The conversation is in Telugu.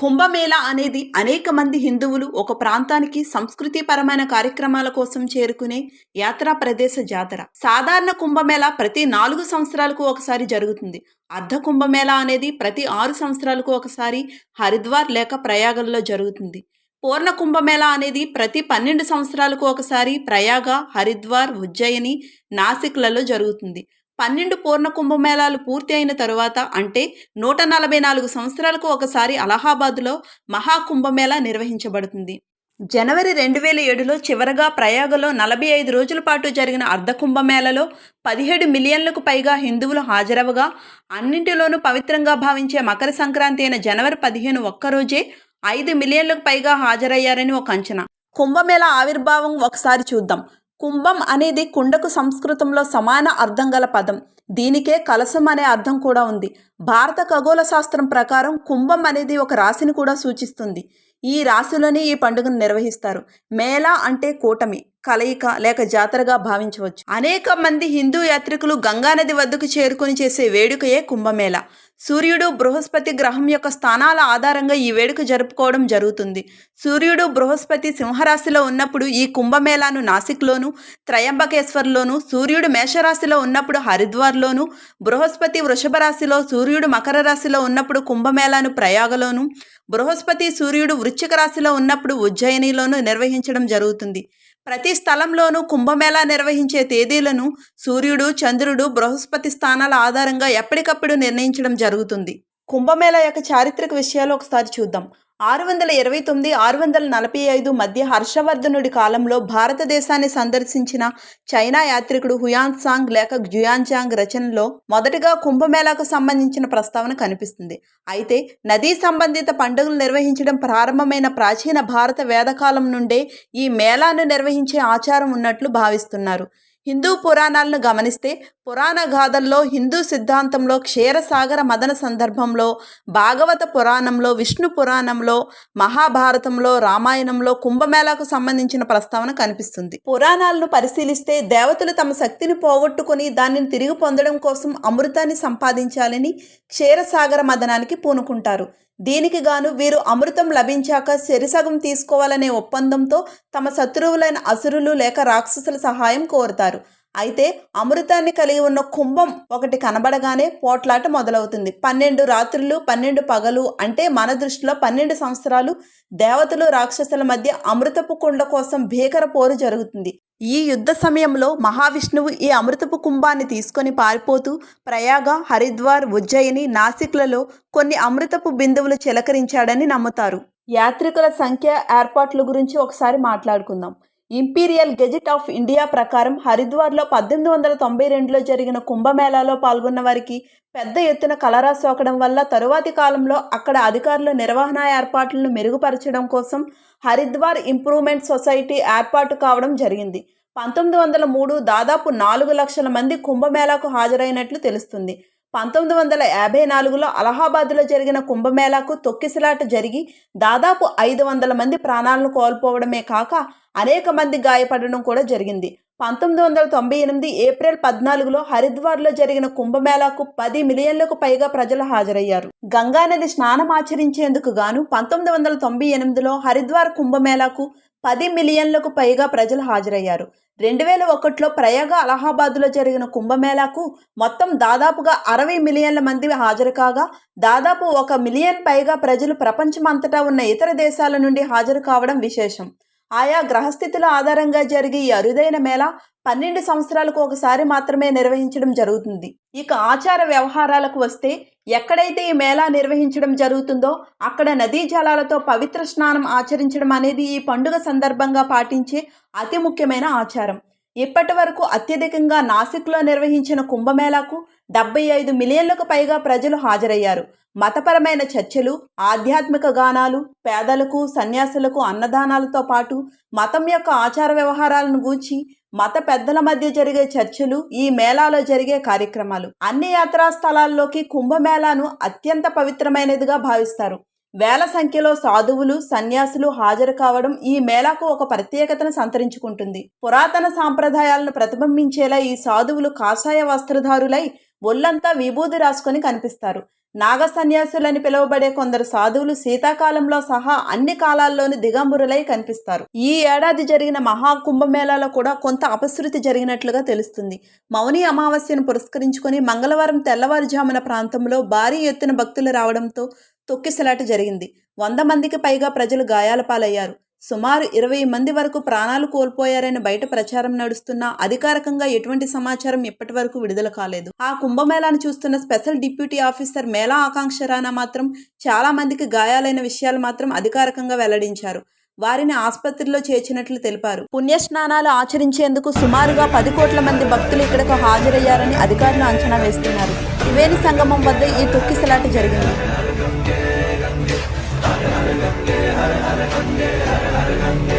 కుంభమేళా అనేది అనేక మంది హిందువులు ఒక ప్రాంతానికి సంస్కృతిపరమైన కార్యక్రమాల కోసం చేరుకునే యాత్రా ప్రదేశ జాతర. సాధారణ కుంభమేళా ప్రతి నాలుగు సంవత్సరాలకు ఒకసారి జరుగుతుంది. అర్ధ కుంభమేళా అనేది ప్రతి ఆరు సంవత్సరాలకు ఒకసారి హరిద్వార్ లేక ప్రయాగల్లో జరుగుతుంది. పూర్ణ కుంభమేళా అనేది ప్రతి పన్నెండు సంవత్సరాలకు ఒకసారి ప్రయాగ హరిద్వార్ ఉజ్జయిని నాసిక్లలో జరుగుతుంది. పన్నెండు పూర్ణ కుంభమేళాలు పూర్తి అయిన తరువాత అంటే నూట నలభై నాలుగు సంవత్సరాలకు ఒకసారి అలహాబాద్లో మహాకుంభమేళా నిర్వహించబడుతుంది. జనవరి రెండు వేల ఏడులో చివరగా ప్రయాగలో నలభై ఐదు రోజుల పాటు జరిగిన అర్ధ కుంభమేళలో పదిహేడు మిలియన్లకు పైగా హిందువులు హాజరవగా అన్నింటిలోనూ పవిత్రంగా భావించే మకర సంక్రాంతి అయిన జనవరి పదిహేను ఒక్కరోజే ఐదు మిలియన్లకు పైగా హాజరయ్యారని ఒక అంచనా. కుంభమేళ ఆవిర్భావం ఒకసారి చూద్దాం. కుంభం అనేది కుండకు సంస్కృతంలో సమాన అర్థం గల పదం. దీనికే కలసం అనే అర్థం కూడా ఉంది. భారత ఖగోళ శాస్త్రం ప్రకారం కుంభం అనేది ఒక రాశిని కూడా సూచిస్తుంది. ఈ రాశిలోనే ఈ పండుగను నిర్వహిస్తారు. మేళ అంటే కూటమి. కలయిక లేక జాతరగా భావించవచ్చు. అనేక మంది హిందూ యాత్రికులు గంగానది వద్దకు చేరుకొని చేసే వేడుకయే కుంభమేళ. సూర్యుడు బృహస్పతి గ్రహం యొక్క స్థానాల ఆధారంగా ఈ వేడుక జరుపుకోవడం జరుగుతుంది. సూర్యుడు బృహస్పతి సింహరాశిలో ఉన్నప్పుడు ఈ కుంభమేళాను నాసిక్లోను త్రయంబకేశ్వర్లోను సూర్యుడు మేషరాశిలో ఉన్నప్పుడు హరిద్వార్లోను బృహస్పతి వృషభ రాశిలో సూర్యుడు మకర రాశిలో ఉన్నప్పుడు కుంభమేళాను ప్రయాగలోను బృహస్పతి సూర్యుడు వృశ్చిక రాశిలో ఉన్నప్పుడు ఉజ్జయినిలోను నిర్వహించడం జరుగుతుంది. ప్రతి స్థలంలోనూ కుంభమేళా నిర్వహించే తేదీలను సూర్యుడు చంద్రుడు బృహస్పతి స్థానాల ఆధారంగా ఎప్పటికప్పుడు నిర్ణయించడం జరుగుతుంది. కుంభమేళా యొక్క చారిత్రక విషయాలు ఒకసారి చూద్దాం. ఆరు వందల ఇరవై తొమ్మిది ఆరు వందల నలభై ఐదు మధ్య హర్షవర్ధనుడి కాలంలో భారతదేశాన్ని సందర్శించిన చైనా యాత్రికుడు హుయాన్ సాంగ్ లేక జుయాన్జాంగ్ రచనలో మొదటగా కుంభమేళాకు సంబంధించిన ప్రస్తావన కనిపిస్తుంది. అయితే నదీ సంబంధిత పండుగలు నిర్వహించడం ప్రారంభమైన ప్రాచీన భారత వేదకాలం నుండే ఈ మేళాను నిర్వహించే ఆచారం ఉన్నట్లు భావిస్తున్నారు. హిందూ పురాణాలను గమనిస్తే పురాణ గాథల్లో హిందూ సిద్ధాంతంలో క్షీరసాగర మదన సందర్భంలో భాగవత పురాణంలో విష్ణు పురాణంలో మహాభారతంలో రామాయణంలో కుంభమేళాకు సంబంధించిన ప్రస్తావన కనిపిస్తుంది. పురాణాలను పరిశీలిస్తే దేవతలు తమ శక్తిని పోగొట్టుకుని దానిని తిరిగి పొందడం కోసం అమృతాన్ని సంపాదించాలని క్షీరసాగర మదనానికి పూనుకుంటారు. దీనికి గాను వీరు అమృతం లభించాక చెరిసగం తీసుకోవాలనే ఒప్పందంతో తమ శత్రువులైన అసురులు లేక రాక్షసుల సహాయం కోరుతారు. అయితే అమృతాన్ని కలిగి ఉన్న కుంభం ఒకటి కనబడగానే పోట్లాట మొదలవుతుంది. పన్నెండు రాత్రులు పన్నెండు పగలు అంటే మన దృష్టిలో పన్నెండు సంవత్సరాలు దేవతలు రాక్షసుల మధ్య అమృతపు కుండ కోసం భీకర పోరు జరుగుతుంది. ఈ యుద్ధ సమయంలో మహావిష్ణువు ఈ అమృతపు కుంభాన్ని తీసుకొని పారిపోతూ ప్రయాగ హరిద్వార్ ఉజ్జయిని నాసిక్లలో కొన్ని అమృతపు బిందువులు చిలకరించాడని నమ్ముతారు. యాత్రికుల సంఖ్య ఏర్పాట్ల గురించి ఒకసారి మాట్లాడుకుందాం. ఇంపీరియల్ గెజెట్ ఆఫ్ ఇండియా ప్రకారం హరిద్వార్లో పద్దెనిమిది వందల తొంభై రెండులో జరిగిన కుంభమేళాలో పాల్గొన్న వారికి పెద్ద ఎత్తున కలరా సోకడం వల్ల తరువాతి కాలంలో అక్కడ అధికారులు నిర్వహణ ఏర్పాట్లను మెరుగుపరచడం కోసం హరిద్వార్ ఇంప్రూవ్మెంట్ సొసైటీ ఏర్పాటు కావడం జరిగింది. పంతొమ్మిది వందల మూడు దాదాపు నాలుగు లక్షల మంది కుంభమేళాకు హాజరైనట్లు తెలుస్తుంది. పంతొమ్మిది వందల యాభై నాలుగులో అలహాబాద్లో జరిగిన కుంభమేళాకు తొక్కిసలాట జరిగి దాదాపు ఐదు వందల మంది ప్రాణాలను కోల్పోవడమే కాక అనేక మంది గాయపడడం కూడా జరిగింది. పంతొమ్మిది వందల తొంభై ఎనిమిది ఏప్రిల్ పద్నాలుగులో హరిద్వార్లో జరిగిన కుంభమేళాకు పది మిలియన్లకు పైగా ప్రజలు హాజరయ్యారు. గంగానది స్నానం ఆచరించేందుకు గాను పంతొమ్మిది వందల తొంభై ఎనిమిదిలో హరిద్వార్ కుంభమేళాకు పది మిలియన్లకు పైగా ప్రజలు హాజరయ్యారు. రెండు వేల ఒకటిలో ప్రయాగ అలహాబాద్లో జరిగిన కుంభమేళాకు మొత్తం దాదాపుగా అరవై మిలియన్ల మంది హాజరు కాగా దాదాపు ఒక మిలియన్ పైగా ప్రజలు ప్రపంచమంతటా ఉన్న ఇతర దేశాల నుండి హాజరు కావడం విశేషం. ఆయా గ్రహస్థితుల ఆధారంగా జరిగే ఈ అరుదైన మేళ పన్నెండు సంవత్సరాలకు ఒకసారి మాత్రమే నిర్వహించడం జరుగుతుంది. ఇక ఆచార వ్యవహారాలకు వస్తే ఎక్కడైతే ఈ మేళా నిర్వహించడం జరుగుతుందో అక్కడ నదీ జలాలతో పవిత్ర స్నానం ఆచరించడం అనేది ఈ పండుగ సందర్భంగా పాటించే అతి ముఖ్యమైన ఆచారం. ఇప్పటి వరకు అత్యధికంగా నాసిక్లో నిర్వహించిన కుంభమేళాకు డెబ్బై ఐదు మిలియన్లకు పైగా ప్రజలు హాజరయ్యారు. మతపరమైన చర్చలు ఆధ్యాత్మిక గానాలు పేదలకు సన్యాసులకు అన్నదానాలతో పాటు మతం యొక్క ఆచార వ్యవహారాలను గూర్చి మత పెద్దల మధ్య జరిగే చర్చలు ఈ మేళాలో జరిగే కార్యక్రమాలు. అన్ని యాత్రా స్థలాల్లోకి కుంభమేళాను అత్యంత పవిత్రమైనదిగా భావిస్తారు. వేల సంఖ్యలో సాధువులు సన్యాసులు హాజరు కావడం ఈ మేళాకు ఒక ప్రత్యేకతను సంతరించుకుంటుంది. పురాతన సాంప్రదాయాలను ప్రతిబింబించేలా ఈ సాధువులు కాషాయ వస్త్రధారులై ఒళ్ళంతా విభూది రాసుకొని కనిపిస్తారు. నాగ సన్యాసులని పిలువబడే కొందరు సాధువులు శీతాకాలంలో సహా అన్ని కాలాల్లోనూ దిగంబరులై కనిపిస్తారు. ఈ ఏడాది జరిగిన మహా కుంభమేళాలో కూడా కొంత అపశృతి జరిగినట్లుగా తెలుస్తుంది. మౌని అమావాస్యను పురస్కరించుకొని మంగళవారం తెల్లవారుజామున ప్రాంతంలో భారీ ఎత్తున భక్తులు రావడంతో తొక్కిసలాట జరిగింది. వంద మందికి పైగా ప్రజలు గాయాల పాలయ్యారు సుమారు ఇరవై మంది వరకు ప్రాణాలు కోల్పోయారని బయట ప్రచారం నడుస్తున్నా అధికారికంగా ఎటువంటి సమాచారం ఇప్పటి వరకు విడుదల కాలేదు. ఆ కుంభమేళాను చూస్తున్న special deputy officer Mela Akanksha Rana మాత్రం చాలా మందికి గాయాలైన విషయాలు మాత్రం అధికారికంగా వెల్లడించారు. వారిని ఆసుపత్రిలో చేర్చినట్లు తెలిపారు. పుణ్యస్నానాలు ఆచరించేందుకు సుమారుగా పది కోట్ల మంది భక్తులు ఇక్కడకు హాజరయ్యారని అధికారులు అంచనా వేస్తున్నారు. త్రివేణి సంగమం వద్ద ఈ తొక్కిసలాట జరిగింది. हर हर गंगे हर हर गंगे हर हर गंगे